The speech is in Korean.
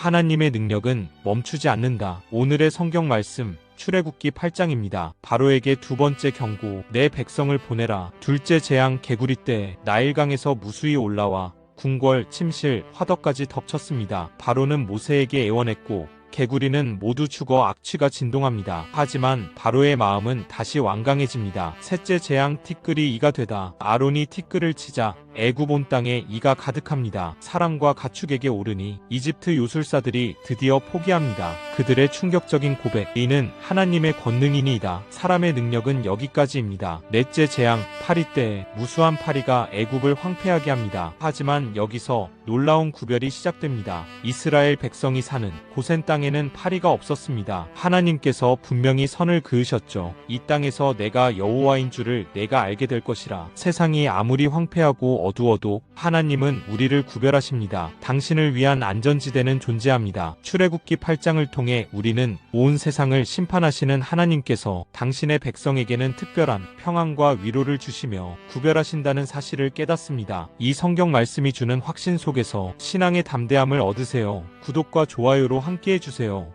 하나님의 능력은 멈추지 않는다. 오늘의 성경 말씀 출애굽기 8장입니다. 바로에게 두 번째 경고 내 백성을 보내라. 둘째 재앙 개구리 때 나일강에서 무수히 올라와 궁궐, 침실, 화덕까지 덮쳤습니다. 바로는 모세에게 애원했고 개구리는 모두 죽어 악취가 진동합니다. 하지만 바로의 마음은 다시 완강해집니다. 셋째 재앙 티끌이 이가 되다. 아론이 티끌을 치자 애굽 온 땅에 이가 가득합니다. 사람과 가축에게 오르니 이집트 요술사들이 드디어 포기합니다. 그들의 충격적인 고백. 이는 하나님의 권능이니이다. 사람의 능력은 여기까지입니다. 넷째 재앙 파리 때 무수한 파리가 애굽을 황폐하게 합니다. 하지만 여기서 놀라운 구별이 시작됩니다. 이스라엘 백성이 사는 고센 땅에는 파리가 없었습니다. 하나님께서 분명히 선을 그으셨죠. 이 땅에서 내가 여호와인 줄을 내가 알게 될 것이라. 세상이 아무리 황폐하 고 어두워도 하나님은 우리를 구별하십니다. 당신을 위한 안전지대는 존재합니다. 출애굽기 8장을 통해 우리는 온 세상을 심판하시는 하나님께서 당신의 백성에게는 특별한 평안과 위로를 주시며 구별하신다는 사실을 깨닫습니다. 이 성경 말씀이 주는 확신 속에서 신앙의 담대함을 얻으세요. 구독과 좋아요로 함께 해주세요.